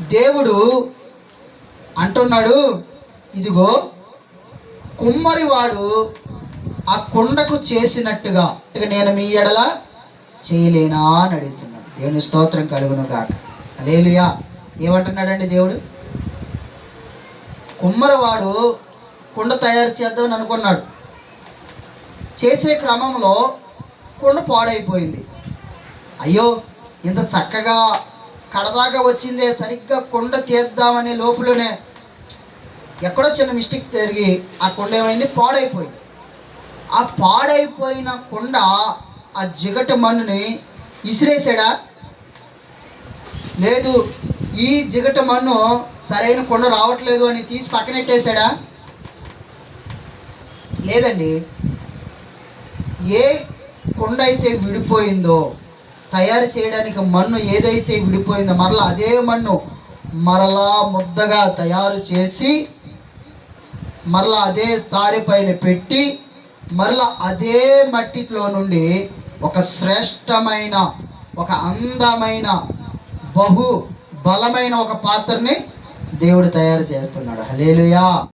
దేవుడు అంటున్నాడు ఇదిగో కుమ్మరివాడు ఆ కొండకు చేసినట్టుగా నేను మీ ఎడల చేయలేనా అని అడుగుతున్నాడు. దేవుని స్తోత్రం కలుగును గాక లేలుయా ఏమంటున్నాడండి దేవుడు? కుమ్మరివాడు కుండ తయారు చేద్దామని అనుకున్నాడు. చేసే క్రమంలో కుండ పాడైపోయింది. అయ్యో ఇంత చక్కగా కడదాకా వచ్చిందే సరిగ్గా కొండ తీద్దామనే లోపలనే ఎక్కడో చిన్న మిస్టేక్ జరిగి ఆ కొండ ఏమైంది? పాడైపోయింది. ఆ పాడైపోయిన కొండ ఆ జిగట మన్నుని ఇసిరేసాడా? లేదు ఈ జిగట మన్ను సరైన కొండ రావట్లేదు అని తీసి పక్కనెట్టేశాడా? లేదండి. ఏ కొండ అయితే విడిపోయిందో తయారు చేయడానికి మన్ను ఏదైతే విడిపోయిందో మరలా అదే మన్ను మరలా ముద్దగా తయారు చేసి మరలా అదే సారి పైన పెట్టి మరలా అదే మట్టిలో నుండి ఒక శ్రేష్టమైన ఒక అందమైన బహు బలమైన ఒక పాత్రని దేవుడు తయారు చేస్తున్నాడు. హలేలుయా